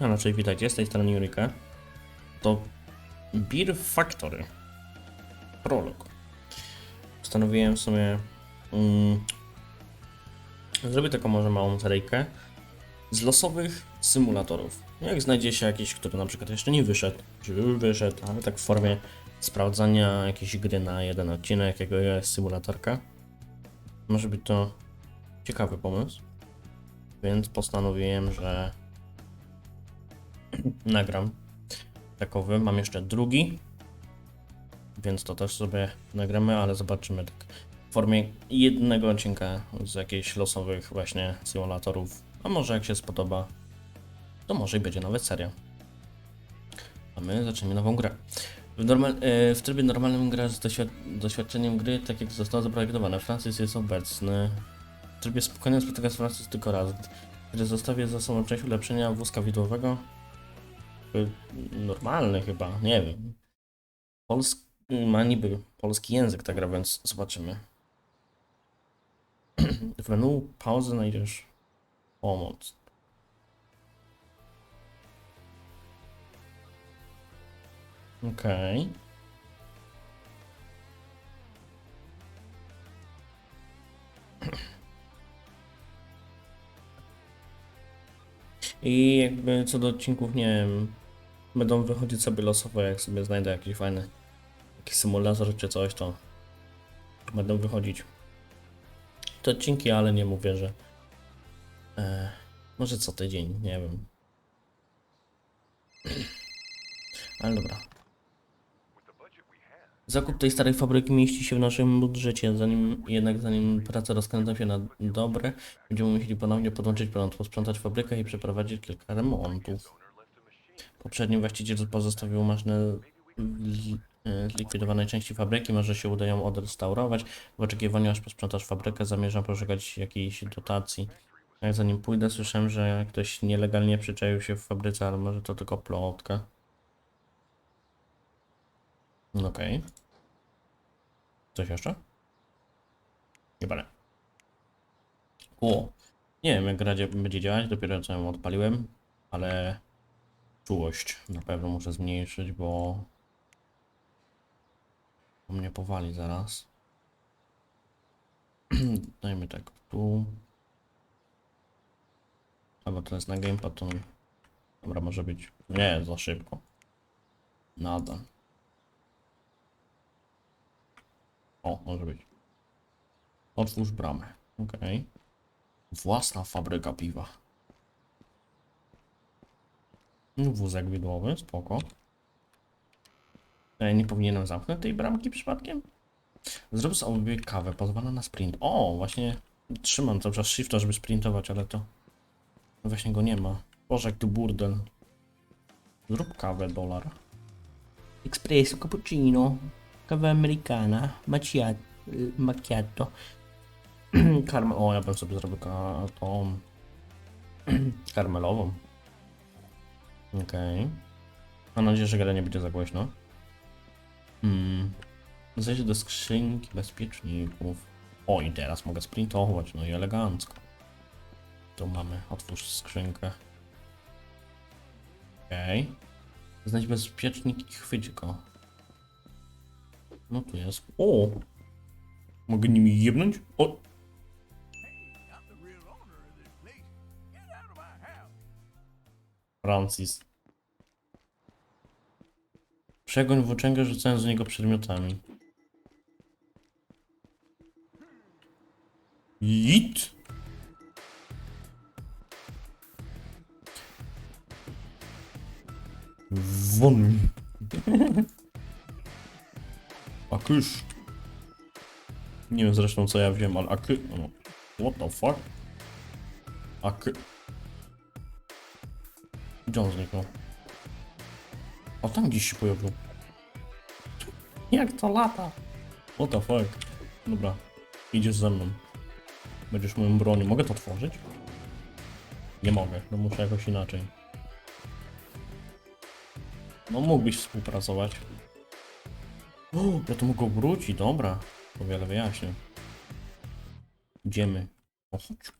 A znaczy witajcie, z tej strony Jurika. To Beer Factory. Prolog. Postanowiłem sobie mm, zrobić taką może małą seryjkę z losowych symulatorów. Jak znajdzie się jakiś, który na przykład jeszcze nie wyszedł, czy już wyszedł, ale tak w formie sprawdzania jakiejś gry na jeden odcinek, jakiego jest symulatorka. Może być to ciekawy pomysł. Więc postanowiłem, że nagram takowy. Mam jeszcze drugi, więc to też sobie nagramy, ale zobaczymy tak w formie jednego odcinka z jakichś losowych właśnie symulatorów. A może jak się spodoba, to może i będzie nawet seria. A my zaczniemy nową grę. W, normal, e, w trybie normalnym gra z doświad- doświadczeniem gry, tak jak zostało zaprojektowane. Francis jest obecny. W trybie spokojnym spotyka się Francis tylko raz. Gdy zostawię za sobą część ulepszenia wózka widłowego, normalny chyba, nie wiem. Polsk ma niby polski język ta gra, więc zobaczymy. W menu pauzy znajdziesz pomoc. Okej. I jakby co do odcinków, nie wiem, będą wychodzić sobie losowo, jak sobie znajdę jakiś fajny jakiś symulator czy coś, to będą wychodzić te odcinki, ale nie mówię, że e, może co tydzień, nie wiem. Ale dobra. Zakup tej starej fabryki mieści się w naszym budżecie, zanim jednak zanim prace rozkręcą się na dobre, będziemy musieli ponownie podłączyć prąd, posprzątać fabrykę i przeprowadzić kilka remontów. Poprzedni właściciel pozostawił maszynę zlikwidowanej części fabryki, może się uda ją odrestaurować. W oczekiwaniu aż posprzątasz fabrykę, zamierzam poszukać jakiejś dotacji. Jak zanim pójdę, słyszałem, że ktoś nielegalnie przyczaił się w fabryce, ale może to tylko plotka. No Okej. Coś jeszcze? Chyba nie. O, nie wiem jak gra dzie- będzie działać, dopiero co ją odpaliłem, ale czułość na pewno muszę zmniejszyć, bo mnie powali zaraz. Dajmy tak tu. Albo to jest na gamepad, to dobra może być. Nie, za szybko. Nada. O, może być. Otwórz bramę. Okej. Własna fabryka piwa. No, Wózek widłowy, spoko. E, nie powinienem zamknąć tej bramki przypadkiem? Zrób sobie kawę, pozwala na sprint. O, właśnie trzymam cały czas shifta, żeby sprintować, ale to właśnie go nie ma. Boże, tu burdel. Zrób kawę, dolar. Espresso, cappuccino, kawa americana, macchiato, macchiato. Karmel, o, ja bym sobie zrobił tą karmelową. Okej. Mam nadzieję, że gra nie będzie za głośno. Hmm. Zejść do skrzynki bezpieczników. O, i teraz mogę sprintować, no i elegancko. Tu mamy, otwórz skrzynkę. Okej. Znajdź bezpiecznik i chwyć go. No tu jest. O! Mogę nimi jebnąć? O! Francis. Przegoń włóczęgę rzucając z niego przedmiotami. Jit! Won. A kysz. Nie wiem zresztą co ja wiem, ale aky... No. What the fuck? Aky... Gdzie on zniknął? O, tam gdzieś się pojawił. Jak to lata? What the fuck? Dobra, idziesz ze mną. Będziesz moją bronią. Mogę to otworzyć? Nie mogę, no muszę jakoś inaczej. No mógłbyś współpracować. O, ja to mogę obrócić, dobra. To wiele wyjaśnię. Idziemy. O, chodź.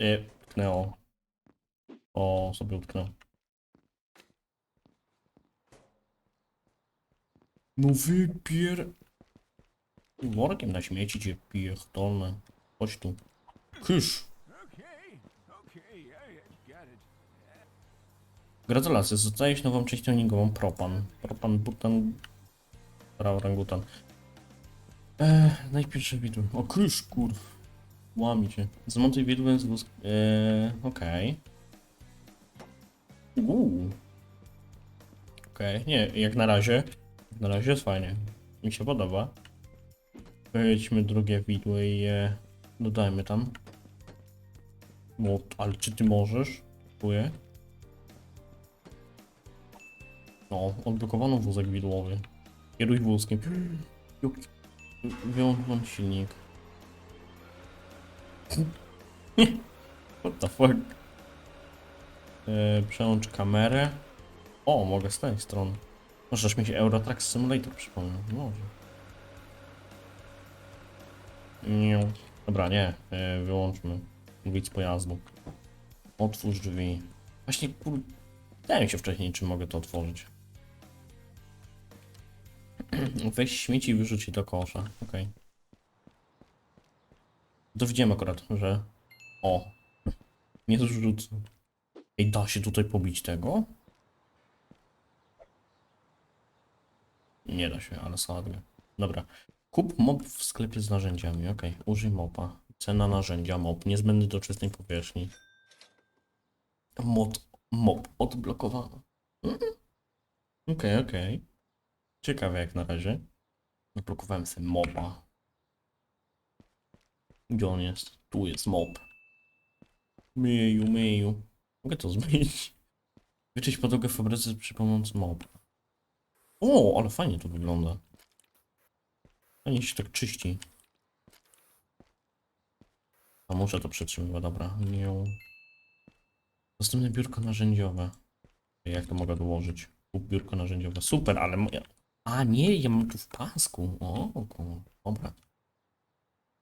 Y, utknęło. O, sobie utknęło. No wypier... Workiem na śmieci cię pierdolne. Chodź tu. Kysz. Gratulacje, zostajesz nową częścią ningową Propan. Propan, butan... Orangutan. Eee, najpierw widły. O, krysz, kur... Łami. Zmontuj widły z wózk... Eee, okej. Uuu. Okej, nie, jak na razie. Jak na razie jest fajnie. Mi się podoba. Wejdźmy drugie widły i je dodajmy tam. No, ale czy ty możesz? Dziękuję. No, odblokowano wózek widłowy. Kieruj wózkiem. Wyłącz silnik. What the fuck? Yy, przełącz kamerę. O, mogę z tej strony. Możesz mi się Eurotrack Simulator przypomniał. Może. Nie. Dobra, nie. Yy, wyłączmy. Widz pojazdu. Otwórz drzwi. Właśnie kur... Wydaje mi się wcześniej, czy mogę to otworzyć. Weź śmieci i wyrzuć je do kosza. Okej. Dowiedziałem akurat, że... O! Nie zrzucę. Ej, da się tutaj pobić tego? Nie da się, ale sadnie. Dobra. Kup mop w sklepie z narzędziami. Okej, użyj mopa. Cena narzędzia mop. Niezbędny do czystej powierzchni. Mod, mop odblokowano. Mhm. Okej, okej. Ciekawe jak na razie. Zablokowałem sobie mopa. Gdzie on jest? Tu jest mop. Myju, myju. Mogę to zmienić. Wyczyść podłogę w fabryce przy pomocy mopa. O, ale fajnie to wygląda. Fajnie się tak czyści. A muszę to przetrzymywać, dobra. Miu. Następne biurko narzędziowe. Jak to mogę dołożyć? Biurko narzędziowe. Super, ale moja... A nie, ja mam tu w pasku. O, dobra.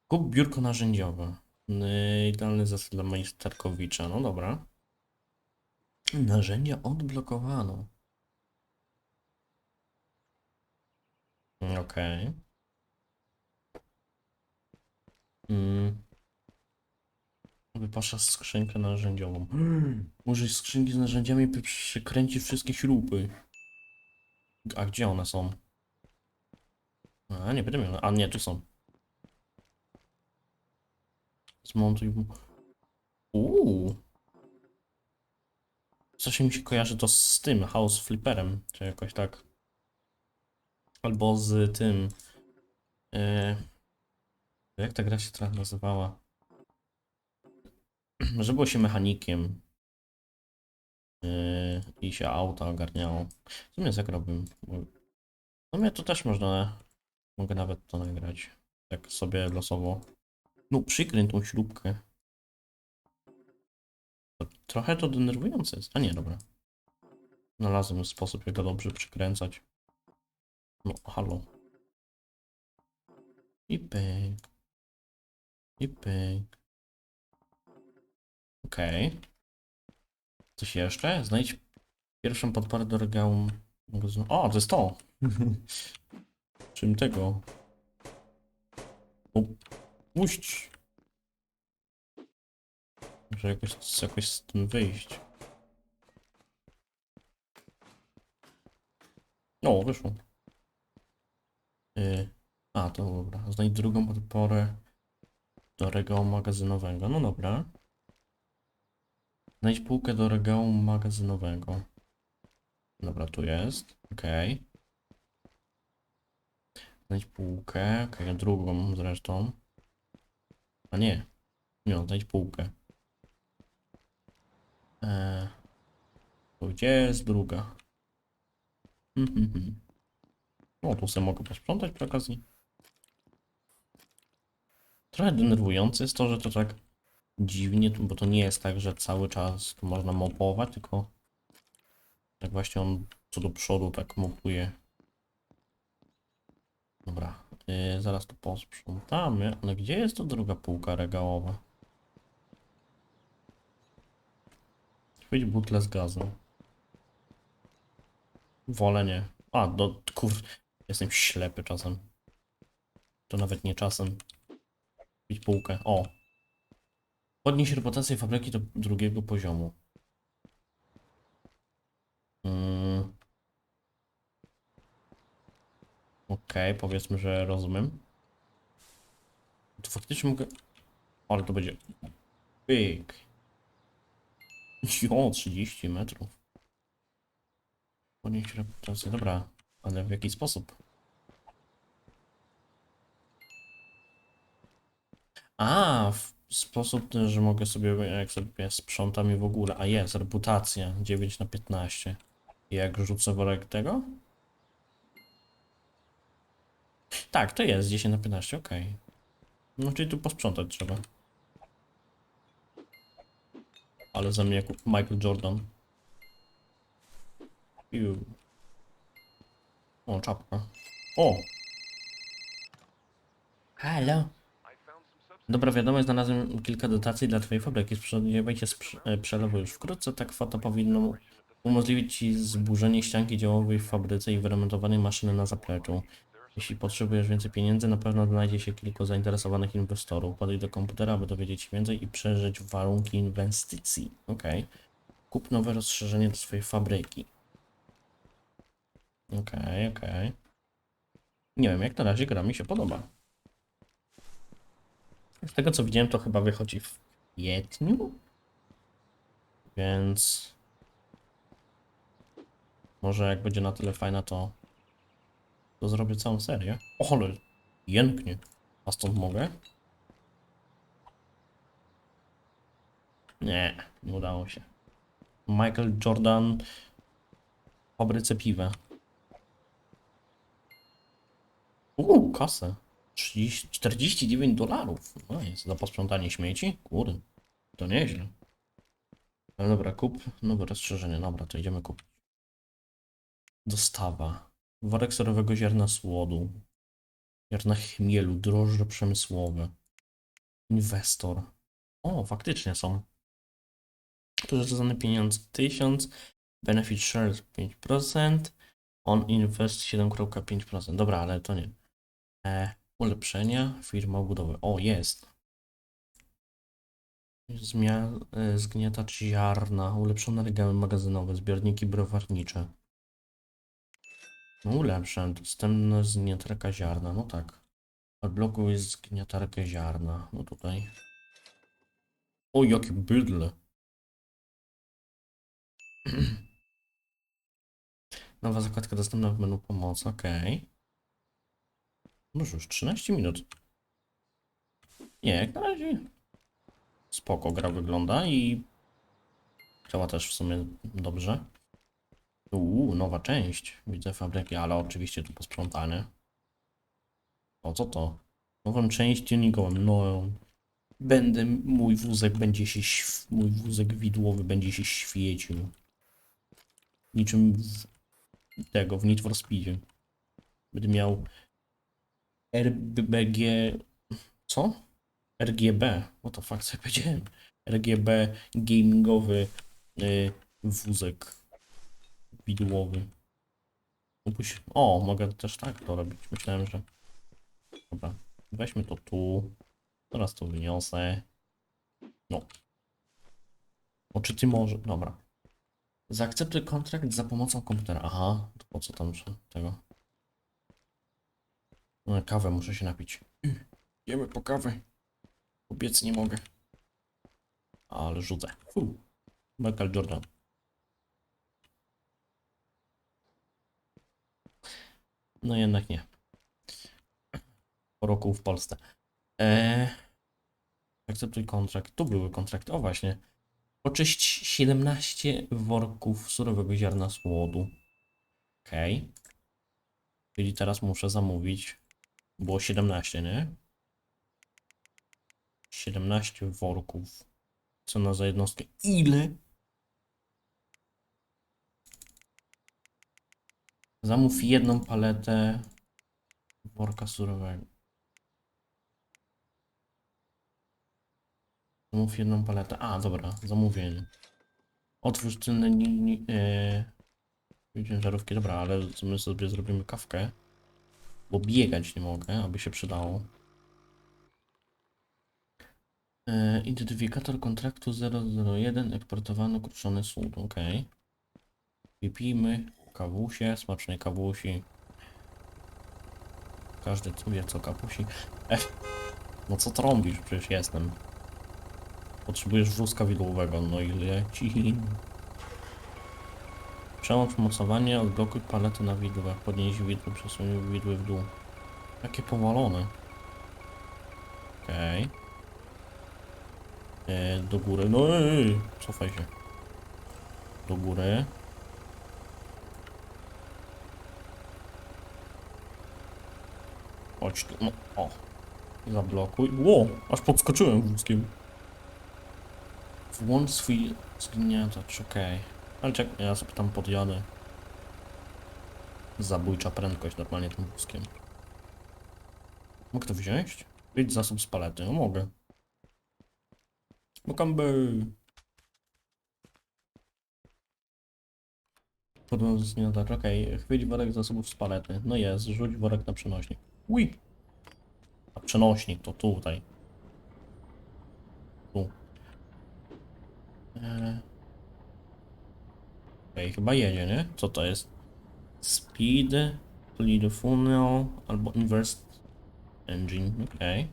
Kup biurko narzędziowe. Yy, Idealny zasad dla majsterkowicza. No dobra. Narzędzia odblokowano. Okej. Mm. Wypasza skrzynkę narzędziową. Użyj skrzynki z narzędziami, by przykręcić wszystkie śruby. A gdzie one są? A, nie miał. A nie, tu są. Zmontuj. Uuu. Coś mi się kojarzy to z tym, House Flipperem, czy jakoś tak. Albo z tym. Yy, jak ta gra się teraz nazywała? Że było się mechanikiem. Yy, I się auta ogarniało. W sumie zagrałbym. bo- W sumie to też można. Mogę nawet to nagrać. Tak sobie losowo. No, przykręć tą śrubkę. Trochę to denerwujące jest. A nie, dobra. Znalazłem sposób, jak to dobrze przykręcać. No, halo. I pyk. I pyk. Okej. Coś jeszcze? Znajdź pierwszą podporę do regału. O, to jest to! Czym tego? O, puść! Muszę jakoś, jakoś z tym wyjść. O, wyszło. Yy, a, to dobra. Znajdź drugą podporę do regału magazynowego. No dobra. Znajdź półkę do regału magazynowego. Dobra, tu jest. Okej. Znajdź półkę. Okej, drugą zresztą. A nie. Nie, znajdź półkę. Eee. Gdzie jest druga? Mhm, mhm. O, tu sobie mogę posprzątać przy okazji. Trochę denerwujące jest to, że to tak dziwnie, bo to nie jest tak, że cały czas tu można mopować, tylko tak właśnie on co do przodu tak mopuje. Dobra, yy, zaraz to posprzątamy, ale gdzie jest to druga półka regałowa? Być butle z gazu. Wolę nie. A, do kur... Jestem ślepy czasem. To nawet nie czasem. Bić półkę. O. Podnieś reputację fabryki do drugiego poziomu. Mm. Okej, powiedzmy, że rozumiem. To faktycznie mogę... Ale to będzie... Big. Jo, 30 metrów. Podnieść reputację. Dobra, ale w jaki sposób? A, w sposób, ten, że mogę sobie, jak sobie sprzątam i w ogóle. A jest, reputacja 9 na 15. I jak rzucę worek tego? Tak, to jest 10 na 15, okej. No czyli tu posprzątać trzeba. Ale za mnie jak Michael Jordan. Piu. O, czapka. O! Halo! Dobra wiadomość, znalazłem kilka dotacji dla Twojej fabryki. Spodziewaj się e, przelewu już wkrótce. Ta kwota powinna umożliwić Ci zburzenie ścianki działowej w fabryce i wyremontowanie maszyny na zapleczu. Jeśli potrzebujesz więcej pieniędzy, na pewno znajdzie się kilku zainteresowanych inwestorów. Podejdź do komputera, aby dowiedzieć się więcej i przeżyć warunki inwestycji. Okej. Kup nowe rozszerzenie do swojej fabryki. Okej, okej. Nie wiem, jak na razie gra mi się podoba. Z tego co widziałem, to chyba wychodzi w kwietniu. Więc. Może jak będzie na tyle fajna, to. To zrobię całą serię. O, ale jęknie. A stąd mogę? Nie, nie udało się. Michael Jordan w fabryce piwa. Uuu, kasę. 30, 49 dolarów. No jest za posprzątanie śmieci? Kurde, to nieźle. Ale dobra, kup nowe rozszerzenie. Dobra, to idziemy kupić. Dostawa. Worek surowego ziarna słodu. Ziarna chmielu, drożdże przemysłowe. Inwestor. O, faktycznie są. Pożyczony pieniądz 1000. Benefit shares 5%. On invest 7,5%. Dobra, ale to nie. E, ulepszenia, firma budowy. O, jest. Zmia e, zgniatacz ziarna, ulepszone regały magazynowe, zbiorniki browarnicze. No ulepszę, dostępne zgniatarka ziarna, no tak. Odblokuj zgniatarkę ziarna, no tutaj. O, jakie bydle. Nowa zakładka dostępna w menu pomocy, okej. No już 13 minut. Nie, jak na razie spoko gra wygląda i działa też w sumie dobrze. Uuu, nowa część. Widzę fabryki, ale oczywiście tu posprzątane. O, co to? Nową część tuningową. No, będę, mój wózek będzie się, mój wózek widłowy będzie się świecił. Niczym tego, w Need for Speedzie. Będę miał RBG. Co? RGB. What the fuck, co ja powiedziałem? RGB gamingowy y, wózek widłowy. Opuść- O, mogę też tak to robić. Myślałem, że. Dobra, weźmy to tu. Teraz to wyniosę. No. O, czy ty może. Dobra. Zaakceptuj kontrakt za pomocą komputera. Aha, to po co tam tego? No, kawę muszę się napić. Jemy po kawę. Obiec nie mogę. Ale rzucę. Michael Jordan. No jednak nie. Po roku w Polsce. Eee, akceptuj kontrakt. Tu były kontrakty. O właśnie. Oczyść 17 worków surowego ziarna słodu. Okej. Czyli teraz muszę zamówić. Było 17, nie? 17 worków. Cena za jednostkę. Ile? Zamów jedną paletę worka surowego. Zamów jedną paletę. A, dobra, zamówienie. Otwórz tylne ni, yy, ciężarówki, dobra, ale my sobie zrobimy kawkę, bo biegać nie mogę, aby się przydało. Yy, identyfikator kontraktu 001, eksportowany kruszony słód, ok. Wypijmy kawusie, smacznej kawusi. Każdy tu wie co kawusi. Ech, no co trąbisz, przecież jestem. Potrzebujesz wózka widłowego, no i leci. Przełącz mocowanie, odblokuj paletę na widłach, podnieś widły, przesuń widły w dół. Jakie powalone. Okej. E, Do góry, no ej, cofaj się. Do góry. Chodź tu, no, o. Zablokuj. Ło, aż podskoczyłem wózkiem. Włącz swój zgniatacz, okej. Ale czek, ja sobie tam podjadę. Zabójcza prędkość normalnie tym wózkiem. Mogę to wziąć? Wyjdź zasób z palety, no mogę. Mokamby. Podłącz zgniatacz, okej. Chwyć worek zasobów z palety. No jest, rzuć worek na przenośnik. Ui! A przenośnik to tutaj. Tu. Eee. Okej, chyba jedzie, nie? Co to jest? Speed, lead funnel albo inverse engine, okej.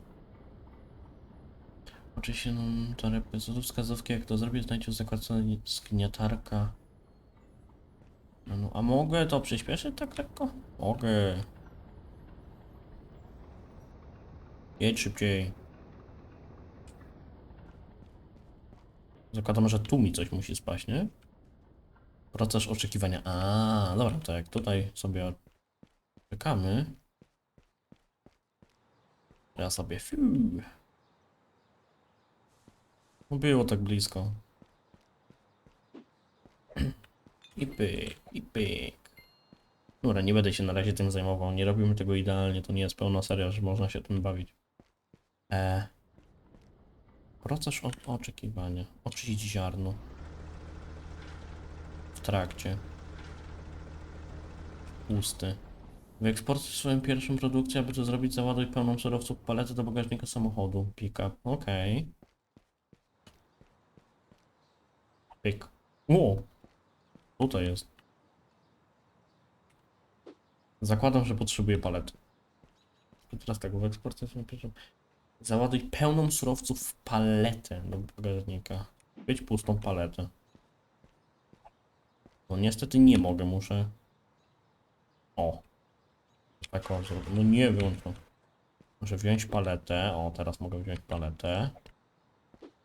Oczywiście, no, to repy, wskazówki, jak to zrobić, znajdź w zakładce zgniatarka. No, no, a mogę to przyspieszyć tak lekko? Mogę. Jedź szybciej. Zakładam, że tu mi coś musi spaść, nie? Proces oczekiwania. A, dobra, to jak tutaj sobie czekamy. Ja sobie fiu. No było tak blisko. I pyk, i pyk. Dobra, nie będę się na razie tym zajmował. Nie robimy tego idealnie. To nie jest pełna seria, że można się tym bawić. E. Proces o- oczekiwania. Oczyścić ziarno. W trakcie. Pusty. Wyeksportuj swoją pierwszą produkcję, aby to zrobić, załaduj pełną surowców paletę do bagażnika samochodu. Pick-up. Okej. Pyk. O! Tutaj jest. Zakładam, że potrzebuję palety. Teraz tak, wyeksportuj swoją pierwszą... Załaduj pełną surowców paletę do bagażnika. Być pustą paletę. No niestety nie mogę, muszę... O. Tak o. No nie wyłącz to. Muszę wziąć paletę. O, teraz mogę wziąć paletę.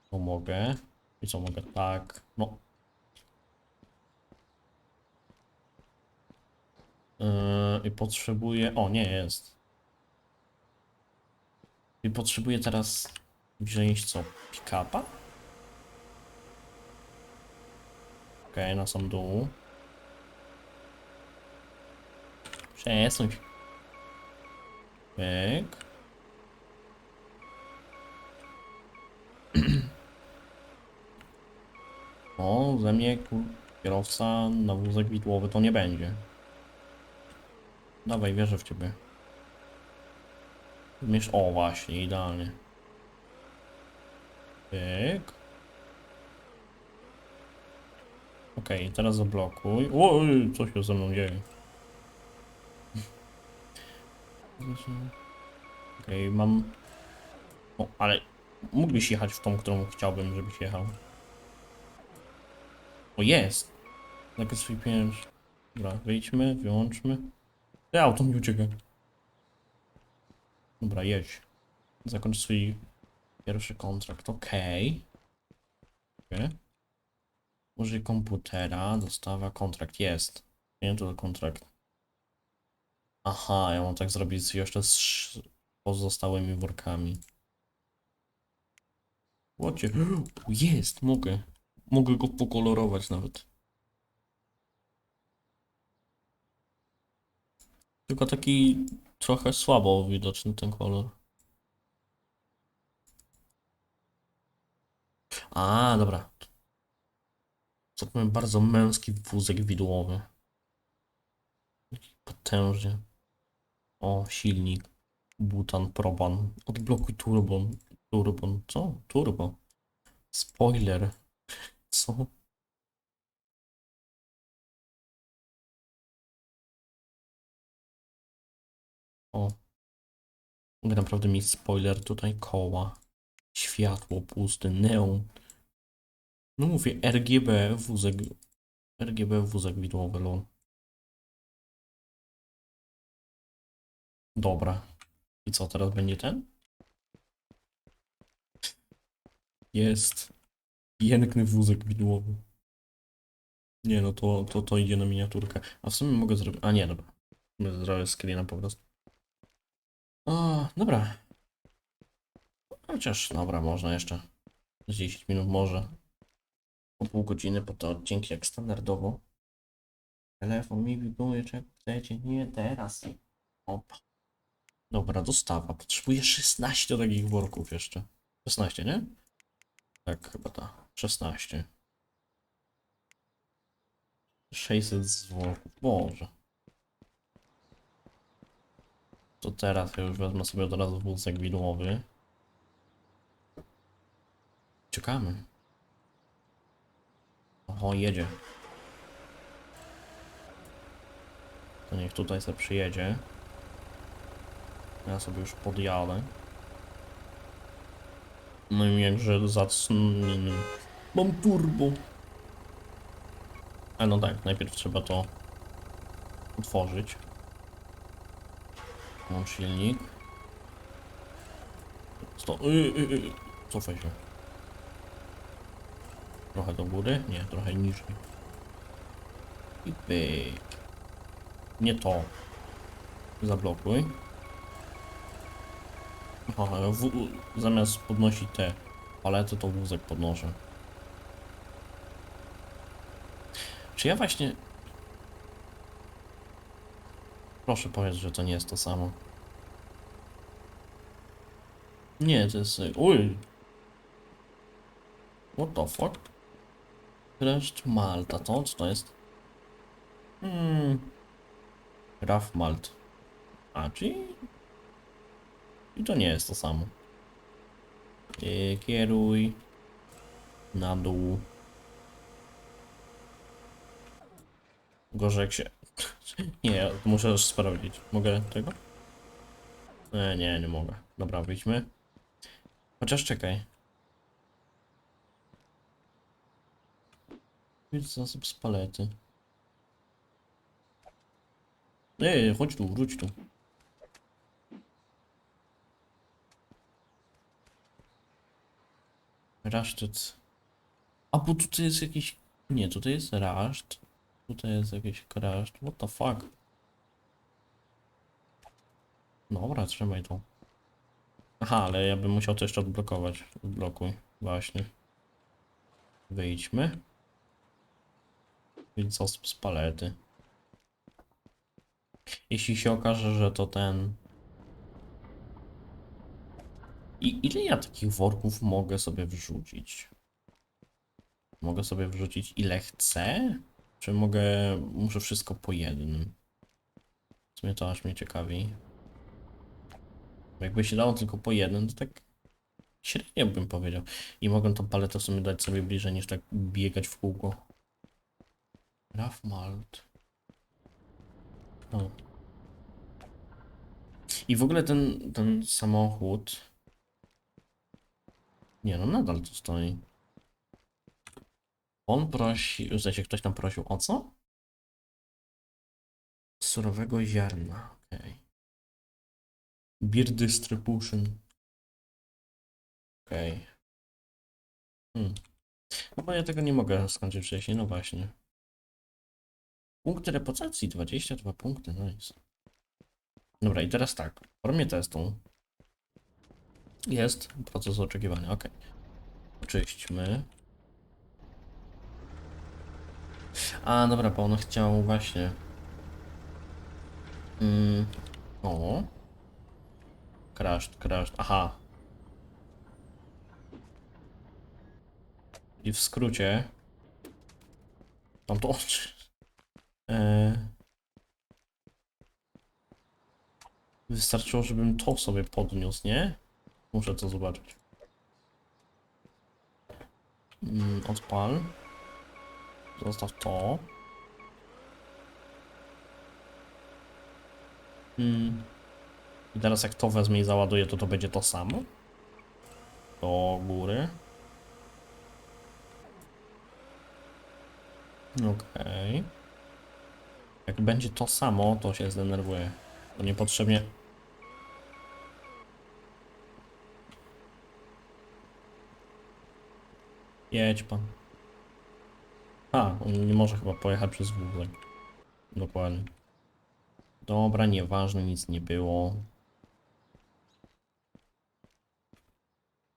Tu mogę. I co mogę? Tak. No. Yy, I potrzebuję... O, nie jest. I potrzebuję teraz wziąć co? Pick-upa? Okej, na sam dół. Przesuń się. Pyk. O, ze mnie kierowca na wózek widłowy to nie będzie. Dawaj, wierzę w ciebie. Miesz, o właśnie, idealnie. Pyk. Okej, teraz zablokuj. Oj, co się ze mną dzieje? Okej, mam... O, ale mógłbyś jechać w tą, którą chciałbym, żebyś jechał. O, jest! Takie swój pieniądz. Dobra, wyjdźmy, wyłączmy. Ja auto mi ucieka. Dobra, jedź. Zakończ swój pierwszy kontrakt. Okej. Okay. Użyj komputera, dostawa, kontrakt. Jest. Nie, to kontrakt. Aha, ja mam tak zrobić jeszcze z pozostałymi workami. Łocie. Jest, mogę. Mogę go pokolorować nawet. Tylko taki trochę słabo widoczny ten kolor. A, dobra. To mamy bardzo męski wózek widłowy. Potężny. O, silnik. Butan, propan. Odblokuj turbon. Turbon. Co? Turbo. Spoiler. Co? O. Mogę naprawdę mieć spoiler tutaj. Koła. Światło, pusty, neon. No mówię, RGB wózek. RGB wózek widłowy, lol. Dobra. I co, teraz będzie ten? Jest. Piękny wózek widłowy. Nie no, to, to, to idzie na miniaturkę. A w sumie mogę zrobić... A nie, dobra. Zrobię screena po prostu. O, dobra. Chociaż, dobra, można jeszcze. Z 10 minut może. Po pół godziny, bo to odcinki jak standardowo. Telefon mi wibruje, czego chcecie? Nie, teraz. Opa. Dobra, dostawa. Potrzebuję 16 takich worków jeszcze. 16, nie? Tak, chyba ta. 16. 600 z worków. Boże. To teraz ja już wezmę sobie od razu wózek widłowy. Czekamy. Oho, jedzie. To niech tutaj sobie przyjedzie. Ja sobie już podjadę. No i jakże zacny. Mam turbo. A no tak, najpierw trzeba to otworzyć. Mam silnik. Sto... Y, y, y. Cofaj się. Trochę do góry? Nie, trochę niżej. I pyk. Nie to. Zablokuj. Aha, w, zamiast podnosić te palety, to wózek podnoszę. Czy ja właśnie... Proszę powiedz, że to nie jest to samo. Nie, to jest... Uj! What the fuck? Reszт Malta, to co to jest? Hmm. Raf Malt. A, czyli... I to nie jest to samo. Yy, kieruj. Na dół. Gorzej jak się... nie, muszę już sprawdzić. Mogę tego? E, nie, nie mogę. Dobra, wyjdźmy. Chociaż czekaj. Widz zasób z palety. Ej, chodź tu, wróć tu. Rasztyt. A bo tutaj jest jakiś... Nie, tutaj jest raszt. Tutaj jest jakiś kraszt. What the fuck? Dobra, trzymaj to. Aha, ale ja bym musiał to jeszcze odblokować. Odblokuj. Właśnie. Wyjdźmy. Więc osób z palety. Jeśli się okaże, że to ten... I ile ja takich worków mogę sobie wrzucić? Mogę sobie wrzucić ile chcę? Czy mogę... muszę wszystko po jednym? W sumie to aż mnie ciekawi. Jakby się dało tylko po jednym, to tak średnio bym powiedział. I mogę tą paletę w sumie dać sobie bliżej niż tak biegać w kółko. Raf Malt. O. I w ogóle ten, ten samochód. Nie no, nadal tu stoi. On prosi, w sensie ktoś tam prosił o co? Surowego ziarna, okej. Beer distribution. Okej. Hmm. No bo ja tego nie mogę skończyć wcześniej, no właśnie. Punkty reputacji, 22 punkty, nice. Dobra, i teraz tak, w formie testu jest proces oczekiwania, ok. Oczyśćmy. A, dobra, bo on chciał właśnie... Mm, o. Crashed, crashed, aha. I w skrócie Mam to oczy. Eee... Wystarczyło, żebym to sobie podniósł, nie? Muszę to zobaczyć. Mm, odpal. Zostaw to. Mm. I teraz jak to wezmę i załaduję, to to będzie to samo? Do góry. Okej. Jak będzie to samo, to się zdenerwuję. To niepotrzebnie. Jedź pan. A, on nie może chyba pojechać przez wózek. Dokładnie. Dobra, nieważne, nic nie było.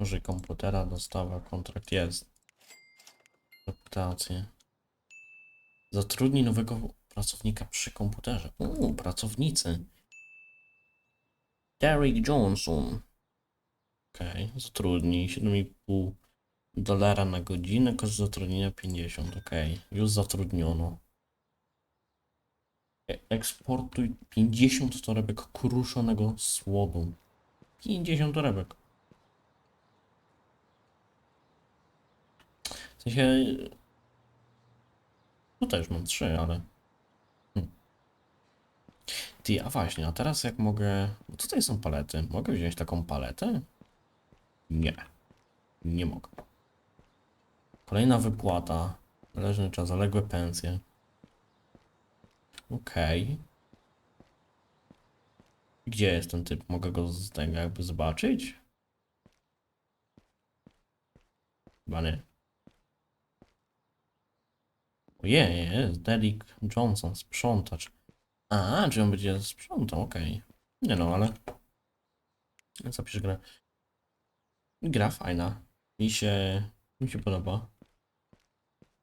Może komputera, dostawa, kontrakt jest. Reputację. Zatrudnij nowego pracownika przy komputerze. Uuu, pracownicy. Derek Johnson. Okej, okay. zatrudnij 7,5 dolara na godzinę, koszt zatrudnienia 50. Okej, już zatrudniono. E- Eksportuj 50 torebek kruszonego słodu. 50 torebek. W sensie... Tutaj już mam 3, ale... Hmm. Ty, a właśnie, a teraz jak mogę... Tutaj są palety. Mogę wziąć taką paletę? Nie. Nie mogę. Kolejna wypłata. Należny czas, zaległe pensje. Okej. Gdzie jest ten typ? Mogę go z tego jakby zobaczyć? Chyba nie. Ojej, jest Derek Johnson, sprzątacz. A, czy on będzie sprzątał, okej. Nie no, ale... Zapisz grę. Gra fajna. Mi się... Mi się podoba.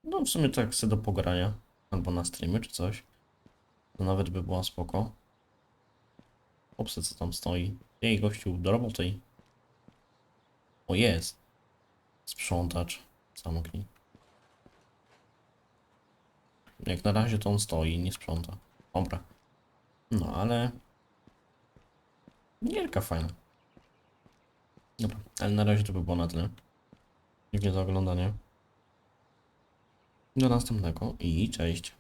No w sumie tak chcę do pogrania. Albo na streamy czy coś. To nawet by było spoko. Obsy co tam stoi. Jej gościu, do roboty. O jest. Sprzątacz. Zamknij. Jak na razie to on stoi i nie sprząta. Dobra. No ale... Gierka fajna. Dobra, ale na razie to by było na tyle. Dziękuję za oglądanie. Do następnego i cześć.